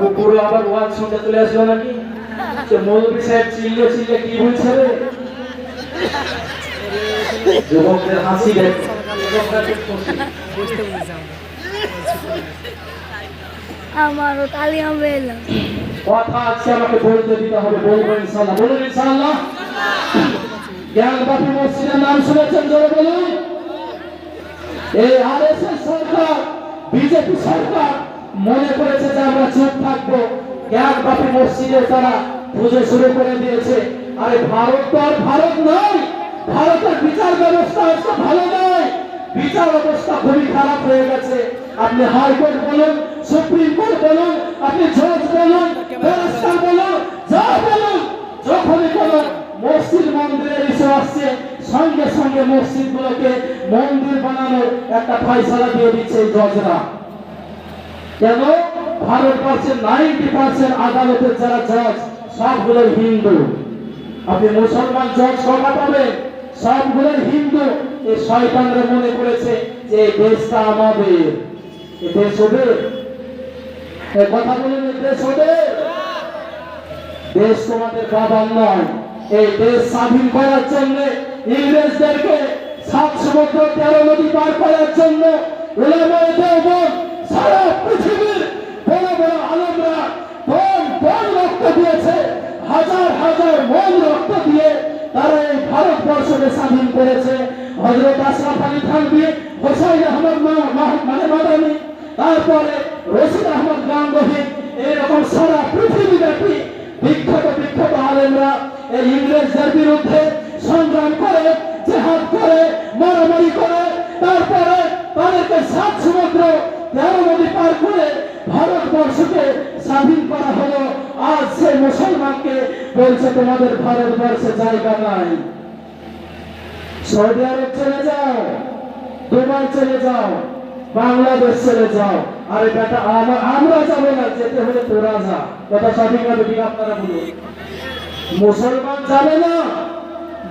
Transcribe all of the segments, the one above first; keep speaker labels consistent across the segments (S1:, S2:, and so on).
S1: কুকুরও আবার ওয়াজ শুনতে চলে আসলো নাকি? যে মৌলবী সাহেব চিল্লে চিল্লে কি বলছে রে? যুবকদের হাসি দেখ।
S2: আমারও তালি হবে
S1: কথা আছে আমাকে বলতে দিতে হবে বলব ইনশাল্লাহ বলুন ইনশাল্লাহ। জ্ঞানবাপী মসজিদের নাম শুনেছেন জোরে বলুন। এই আরএসএস সরকার বিজেপি সরকার মনে করেছে যে আমরা চুপ থাকব। জ্ঞানবাপী মসজিদে তারা পুজো শুরু করে দিয়েছে। আরে ভারত তো আর ভারত নয়। ভারতের বিচার ব্যবস্থা আজকে ভালো নয়। বিচার অবস্থা খুবই খারাপ হয়ে গেছে। আপনি হাইকোর্ট বলুন, সুপ্রিম কোর্ট বলুন, আপনি জজ বলুন, ব্যারিস্টার বলুন, যা বলুন, যখনই কোনো মসজিদ মন্দিরের ইস্যু আসছে, সঙ্গে সঙ্গে মসজিদ গুলোকে মন্দির বানানোর একটা ফয়সালা দিয়ে দিচ্ছে জজরা। কেন ভারতবর্ষের নাইনটি পার্সেন্ট আদালতের যারা জজ সবগুলো হিন্দু। আপনি মুসলমান জজ কটা পাবেন সবগুলো হিন্দু। এই শয়তানরা মনে করেছে যে এই দেশটা আমাদের। এ দেশ এ কথা বলুন দেশ ওদের। দেশ তোমাদের বাবার নয়, এই দেশ স্বাধীন করার জন্য, ইংরেজদেরকে সাত সমুদ্র তেরো নদী পার করার জন্য উলামায়ে দেওবন্দ সারা পৃথিবীর বড় বড় আলমরা বন বন রক্ত দিয়েছে। হাজার হাজার মন রক্ত দিয়ে তারা এই ভারতবর্ষকে স্বাধীন করেছে। হজরত আশরাফ আলী থানবি হোসাইন আহমদ মানে মাদানি, তারপরে রশিদ আহমদ গাঙ্গহি, এরকম সারা পৃথিবীব্যাপী বিখ্যাত বিখ্যাত আলেমরা এই ইংরেজদের বিরুদ্ধে সংগ্রাম করে, জেহাদ করে, মারামারি করে, তারপরে তাদেরকে সাত সমুদ্র তেরো নদী পার করে ভারতবর্ষকে স্বাধীন করা হলো। আজ সেই মুসলমানকে বলছে, তোমাদের ভারতবর্ষে জায়গা নাই। সৌদি আরব চলে যাও, দুবাই চলে যাও, বাংলাদেশ চলে যাও। আরে বেটা, আমা- আমরা যাব না, যেতে হলে তোরা যা কথা সঠিক হবে ঠিক আপনারা বলুন। মুসলমান যাবে না।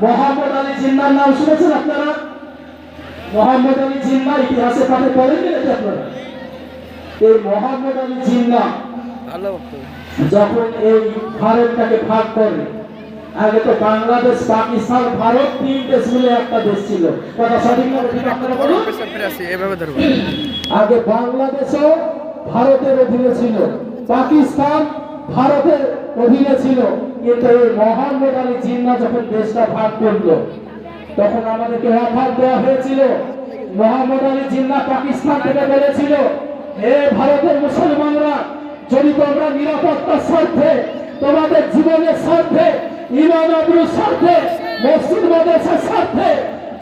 S1: মোহাম্মদ আলী জিন্নার নাম শুনেছেন আপনারা? মোহাম্মদ আলী জিন্না ইতিহাসে পাঠে পড়েন নাকি আপনারা? এই মোহাম্মদ আলী জিন্না যখন এই ভারতটাকে ভাগ করে আগে তো বাংলাদেশ পাকিস্তান ভারত তিন দেশ মিলে একটা দেশ ছিল। কথা সঠিক ঠিক আপনারা বলুন? আগে বাংলাদেশও ভারতের অধীনে ছিল পাকিস্তান ভারতের অধীনে ছিল। কিন্তু এই মোহাম্মদ আলী জিন্না যখন দেশটা ভাগ করল তখন আমাদেরকে অফার দেওয়া হয়েছিল মোহাম্মদ আলী জিন্না পাকিস্তান থেকে বলেছিল ভারতের মুসলমানরা, যদি তোমরা নিরাপত্তার স্বার্থে, তোমাদের জীবনের স্বার্থে, ইমান স্বার্থে, মসজিদ মাদ্রাসার স্বার্থে,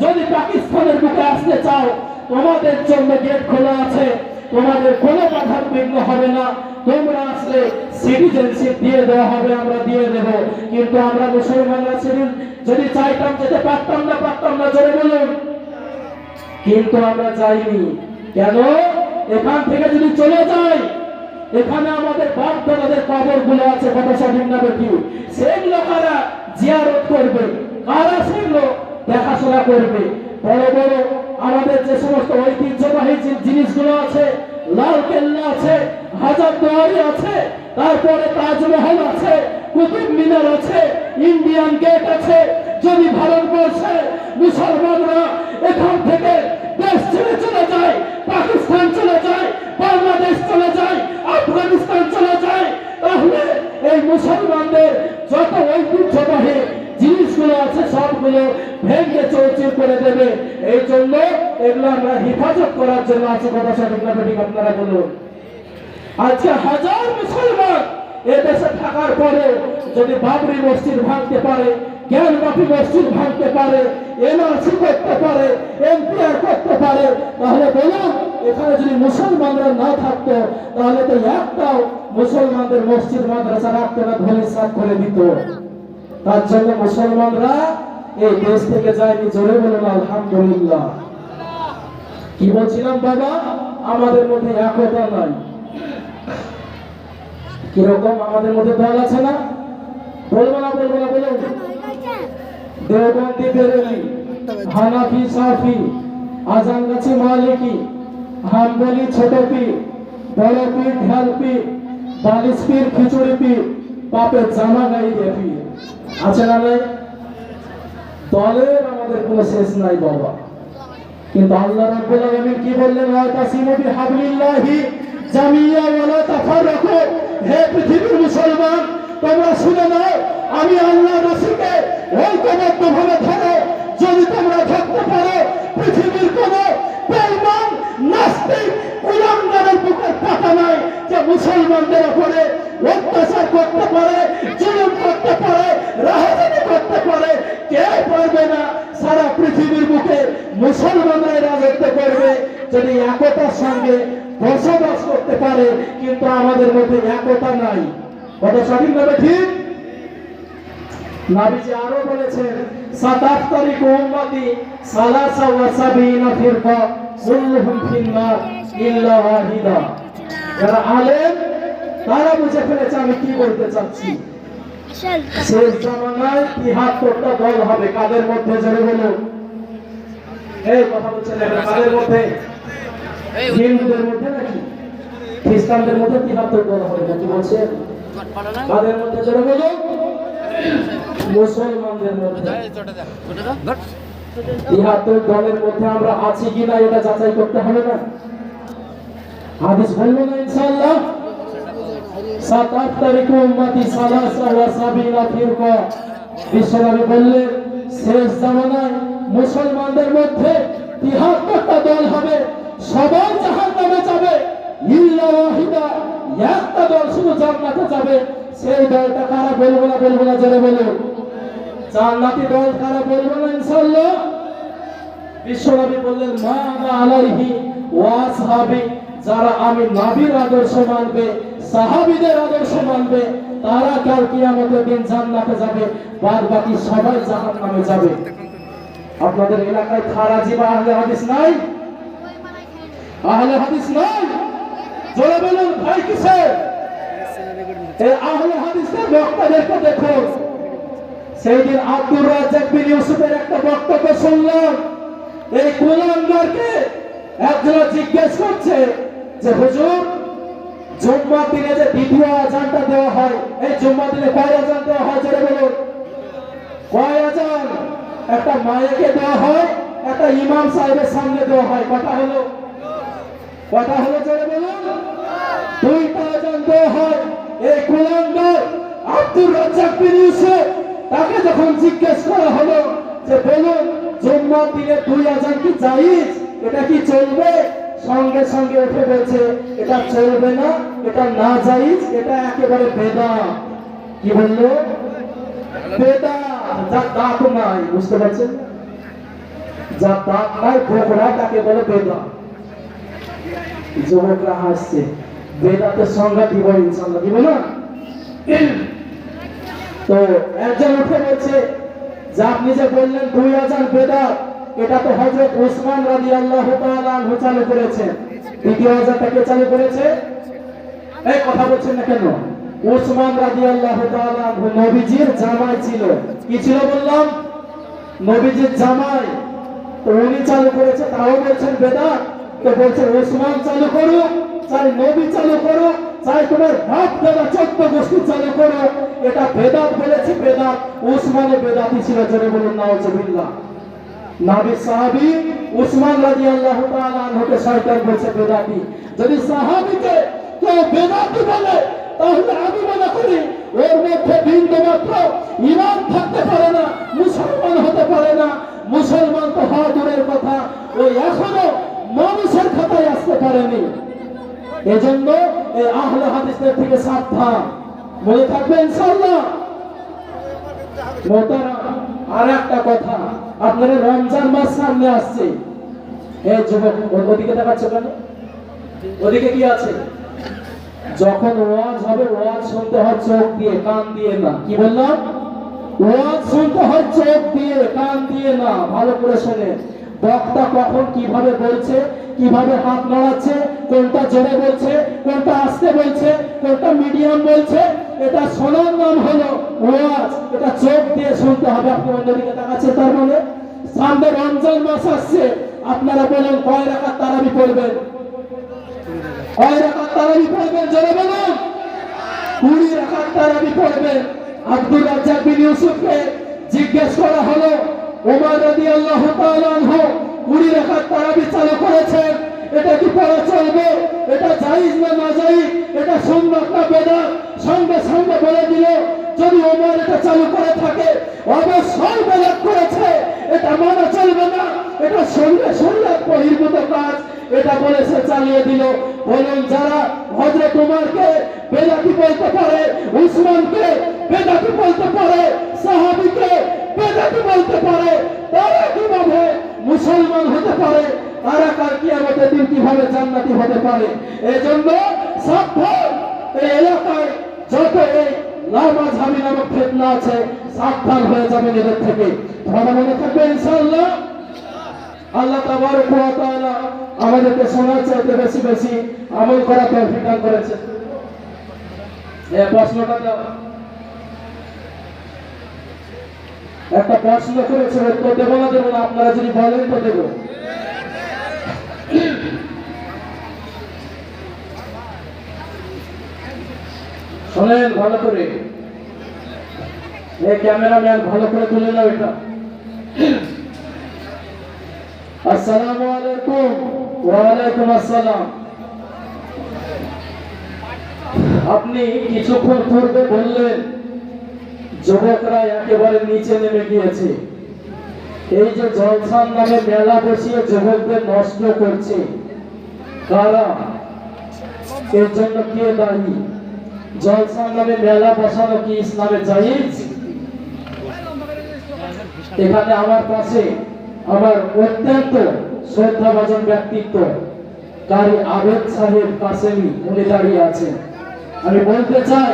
S1: যদি পাকিস্তানের বুকে আসতে চাও, তোমাদের জন্য গেট খোলা আছে। তোমাদের কোনো বাধার বিঘ্ন হবে না। তোমরা আসলে সিটিজেনশিপ দিয়ে দেওয়া হবে, আমরা দিয়ে দেব। কিন্তু আমরা মুসলমানরা সেদিন যদি চাইতাম যেতে পারতাম না পারতাম না, জোরে বলুন। কিন্তু আমরা চাইনি। কেন? এখান থেকে যদি চলে যায়, এখানে আমাদের বাপ দাদাদের কবরগুলো আছে কত না কি সেগুলো কারা জিয়ারত করবে, কারা সেগুলো দেখাশোনা করবে। বড় বড় আমাদের যে সমস্ত ঐতিহ্যবাহী জিনিসগুলো আছে, লাল কেল্লা আছে, হাজার দুয়ারি আছে, তারপরে তাজমহল আছে, কুতুব মিনার আছে, ইন্ডিয়ান গেট আছে, যদি ভারতবর্ষে মুসলমানরা এখান থেকে দেশ ছেড়ে চলে যায়, পাকিস্তান চলে যায়, বাংলাদেশ চলে যায়, আফগানিস্তান চলে যায়, তাহলে এই মুসলমানদের যত ঐতিহ্যবাহী জিনিসগুলো আছে, সবগুলো ভেঙে চৌচির করে দেবে। এই জন্য এগুলো আমরা হেফাজত করার জন্য আছে কথা সঠিক না আপনারা বলুন। আজকে হাজার মুসলমান এ দেশে থাকার পরে যদি বাবরি মসজিদ ভাঙতে পারে, জ্ঞানবাপী মসজিদ ভাঙতে পারে এনআরসি করতে পারে এমপিআর করতে পারে, তাহলে বলুন এখানে যদি মুসলমানরা না থাকতো, তাহলে তো একটাও মুসলমানদের মসজিদ মাদ্রাসা রাখতো না ধরে সাফ করে দিত। তার জন্য মুসলমানরা এই দেশ থেকে যায়নি, জোরে বলুন, আলহামদুলিল্লাহ। কি বলছিলাম বাবা? আমাদের মধ্যে একতা নাই। কীরকম? আমাদের মধ্যে দল আছে না? বলব না বলব না, বলুন। দেওবন্দি বেরেলি হানাফি, সাফি আজানগাছি মালিকি, হাম্বলি ছোট পীর বড় পীর ঢাল পীর জামা গাই দিয়ে আছে না নাই? দলের আমাদের কোনো শেষ নাই বাবা। কিন্তু আল্লাহ রাব্বুল আলামিন কি বললেন? ওয়া তাসিমু বিহাবলিল্লাহি জামিয়া ওয়ালা তাফাররাকু। হে পৃথিবীর মুসলমান তোমরা শুনে নাও, আমি আল্লাহ রাসূলকে ঐক্যবদ্ধভাবে ধরো যদি তোমরা থাকতে পারো, পৃথিবীর কোন বেঈমান, নাস্তিক, কুলাঙ্গারের বুকের পাতা নাই যে মুসলমানদের উপরে অত্যাচার করতে পারে, জুলুম করতে পারে, রাহাজানি করতে পারে, কে পারবে না সারা পৃথিবীর বুকে মুসলমানরাই রাজত্ব করবে? যদি একতার সঙ্গে বসবাস করতে পারে, কিন্তু আমাদের মধ্যে একতা নাই। কথা সঠিকভাবে ঠিক? নাবিজি আরও বলেছেন সাতাত তারিখ সালাসা ওয়া সাবিনা ফিরকা কুল্লুহুম ফিন্নার ইল্লা ওয়াহিদা। যারা আলেম তারা বুঝে ফেলেছে আমি কি বলতে চাচ্ছি। শেষ জামানায় তিহাত্তরটা দল হবে? কাদের মধ্যে? জোরে বলুন। এই কথা বলছেন কাদের মধ্যে? হিন্দুদের মধ্যে নাকি? খ্রিস্টানদের মধ্যে তিহাত্তর দল হবে? নাকি বলছে কাদের মধ্যে বলুন মুসলমানদের মধ্যে। তিহাত্তর দলের মধ্যে আমরা আছি কিনা এটা যাচাই করতে হবে না। হাদিস বলব না ইনশাআল্লাহ। সাত আট তারিখে উম্মতি সালাসা ওয়া সাবিনা ফিরকা। বিশ্বনবী বললেন শেষ জামানায় মুসলমানদের মধ্যে তিহাত্তরটা দল হবে সবাই জাহান্নামে যাবে। ইল্লা ওয়াহিদা। একটা দল শুধু জান্নাতে যাবে সেই দলটা কারা বলব না বলব না জেনে বলুন জান্নাতি দল কারা বলব না ইনশাআল্লাহ? বিশ্বনবী বললেন, মা আনা আলাইহি ওয়া সাহাবী যারা আমি নবীর আদর্শ মানবে, সাহাবীদের আদর্শ মানবে, তারা কাল কিয়ামতের দিন জান্নাতে যাবে বাদ বাকি সবাই জাহান্নামে যাবে। আপনাদের এলাকায় খারাজি বা আহলে হাদিস নাই? আহলে হাদিস নাই? জোরে বলুন কিসের এই আহলে হাদিসের বক্তাদেরকে দেখুন। সেই দিন আব্দুর রাজ্জাক বিন ইউসুফের একটা বক্তব্য শুনলাম। এই কুলাঙ্গারকে একজন জিজ্ঞেস করছে যে, হুজুর জুম্মা দিনে যে দ্বিতীয় আজানটা দেওয়া হয়, এই জুম্মা দিনে কয় আজান দেওয়া হয়, জোরে বলুন? কয় আজান একটা মায়েকে দেওয়া হয়, একটা ইমাম সাহেবের সামনে দেওয়া হয়। কথা হলো কথা হলো চলে বলুন। আজান দেওয়া হয় এই কুলাঙ্গার আব্দুর রাজ্জাক বিন ইউসুফ তাকে যখন জিজ্ঞেস করা হলো যে, বলুন, জুম্মার দিনে দুই আজান কি জায়েজ? এটা কি চলবে? সঙ্গে সঙ্গে উঠে বলছে, এটা চলবে না, এটা না জায়েজ, এটা একেবারে বেদা। কি বলল? বেদা। যার দাঁত নাই, বুঝতে পারছেন? যার দাঁত নাই বোকরা তাকে বলে বেদা। যুবকরা হাসছে। বেদাতে সংজ্ঞা দিব ইনশাল্লাহ দিব না? তো একজন উঠে বলছে, যে আপনি যে বললেন দুই হাজার বেদাত, এটা তো হজরত ওসমান রাজি আল্লাহ চালু করেছেন দ্বিতীয় হাজারটা কে চালু করেছে? এই কথা বলছেন না কেন? ওসমান রাজি আল্লাহ নবীজির জামাই ছিল। কি ছিল বললাম? নবীজির জামাই। তো উনি চালু করেছে, তাও বলছেন বেদাত। তো বলছে ওসমান চালু করুক চাই নবী চালু করো, চাই তোমার বাপ দাদা চোদ্দ গোষ্ঠী চালু করো। এটা বেদাত বলেছে, বেদাত ওসমানে বেদাতি ছিল জনে বলুন, নাউজুবিল্লাহ। নাবি সাহাবী উসমান রাদিয়াল্লাহু তাআলা আনহুকে শয়তান বলছে, বেদাতি, যদি সাহাবীকে কেউ বেদাতি বলে, তাহলে আমি মনে করি ওর মধ্যে বিন্দু মাত্র ইমান থাকতে পারে না, মুসলমান হতে পারে না। মুসলমান তো হওয়া দূরের কথা। ওই এখনও মানুষের খাতায় আসতে পারেনি। এজন্য এই আহলে হাদিসদের থেকে সাবধান। মনে থাকবে ইনশাআল্লাহ। আর একটা কথা। আপনারা রমজান মাস সামনে আসছে। এই যুবক ওদিকে কেন? ওদিকে কি আছে? যখন ওয়াজ হবে, ওয়াজ শুনতে হয় চোখ দিয়ে, কান দিয়ে না। কি বললাম? ওয়াজ শুনতে হয় চোখ দিয়ে, কান দিয়ে না। ভালো করে শোনে বক্তা কখন কীভাবে বলছে, কীভাবে হাত নাড়াচ্ছে, কোনটা জোরে বলছে, কোনটা আস্তে বলছে, কোনটা মিডিয়াম বলছে, এটা শোনার নাম হলো ওয়াজ। এটা চোখ দিয়ে শুনতে হবে আপনি অন্যদিকে তাকাচ্ছেন তার মানে? সামনে রমজান মাস আসছে, আপনারা বলেন কয় রাখার তারাবি পড়বেন? কয় রাখাত তারাবি পড়বেন? জোরে বলুন। কুড়ি রাখার তারাবি পড়বেন। আব্দুল রাজ্জাক বিন ইউসুফকে জিজ্ঞেস করা হলো ওমর তাআলা আনহু কুড়ি রাখাত তারাবি চালু করেছেন। এটা কি পড়া চলবে? এটা জায়েজ না না জায়েজ এটা সুন্নাত না বেদাত? সঙ্গে সঙ্গে বলে দিল, যদি ওমর এটা চালু করে থাকে, অবশ্যই বেদাত করেছে। এটা মানা চলবে না। এটা সঙ্গে সঙ্গে বহির্ভূত কাজ। এটা বলে সে চালিয়ে দিল। বলুন যারা হজরত উমরকে বেদাতি বলতে পারে, উসমানকে বেদাতি বলতে পারে, সাহাবিকে বেদাতি বলতে পারে পারে, তারা কাল কিয়ামতের দিন কীভাবে জান্নাতি হতে পারে? এজন্য সাবধান। এই এলাকায় যত এই লামাঝামি নামক ফেতনা আছে, সাবধান হয়ে যাবেন এদের থেকে। ভালো মনে থাকবে ইনশাআল্লাহ? আল্লাহ তাবারক ওয়া আমাদেরকে শোনার চাইতে বেশি বেশি আমল করা তৌফিক দান করেছে। এই প্রশ্নটা দাও। একটা প্রশ্ন করেছে, উত্তর দেবো না দেবো না, আপনারা যদি বলেন তো দেবো। শোনেন, ভালো করে। এই ক্যামেরাম্যান, ভালো করে তুলে নাও এটা। আসসালামু আলাইকুম। ওয়া আলাইকুম আসসালাম। আপনি কিছুক্ষণ পূর্বে বললেন, যুবকরা একেবারে নিচে নেমে গিয়েছে। এই যে জলসান নামে মেলা বসিয়ে যুবকদের নষ্ট করছে, কারা? এর জন্য কে দায়ী? জলসান নামে মেলা বসানো কি ইসলামে জায়েজ? এখানে আমার পাশে আমার অত্যন্ত শ্রদ্ধাভাজন ব্যক্তিত্ব, কারি আবেদ সাহেব কাসেমি, উনি দাঁড়িয়ে আছেন। আমি বলতে চাই,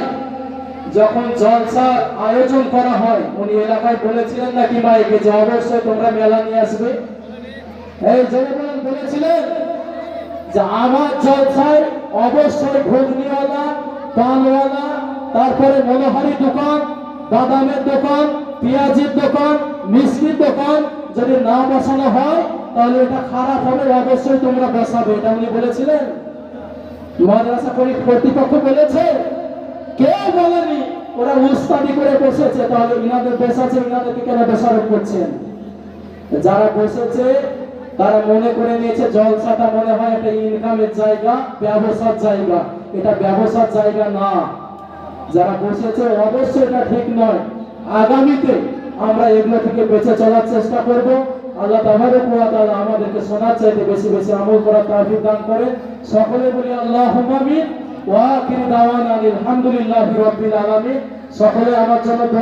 S1: যখন জলসার আয়োজন করা হয়, উনি এলাকায় বলেছিলেন নাকি মাইকে যে অবশ্যই তোমরা মেলা নিয়ে আসবে? এই জনগণ বলেছিলেন যে আমার জলসায় অবশ্যই ভোগ ঘুগনিওয়ালা পানওয়ালা তারপরে মনোহারি দোকান, বাদামের দোকান, পেঁয়াজের দোকান, মিষ্টির দোকান, যদি না বসানো হয়, তাহলে এটা খারাপ হবে, অবশ্যই তোমরা বসাবে, এটা উনি বলেছিলেন। মাদ্রাসা করি- কর্তৃপক্ষ বলেছে, কেউ বলেনি, ওরা উস্তাদি করে বসেছে, তাহলে ইনাদের বসাছে ইনাদেরকে কেন দোষারোপ করছেন? যারা বসেছে, তারা মনে করে নিয়েছে, জলসাটা মনে হয় একটা ইনকামের জায়গা, ব্যবসার জায়গা। এটা ব্যবসার জায়গা না। যারা বসেছে, অবশ্যই এটা ঠিক নয়। আগামীতে আমরা এগুলো থেকে বেঁচে চলার চেষ্টা করব। আল্লাহ তাহলে তাআলা আমাদেরকে শোনার চাইতে বেশি বেশি আমল করার তাহলে দান করে। সকলে বলি আল্লাহ আমিন। ওয়া আখির দাওয়ান আলহামদুলিল্লাহি রাব্বিল আলামিন। সকলে আমার জন্য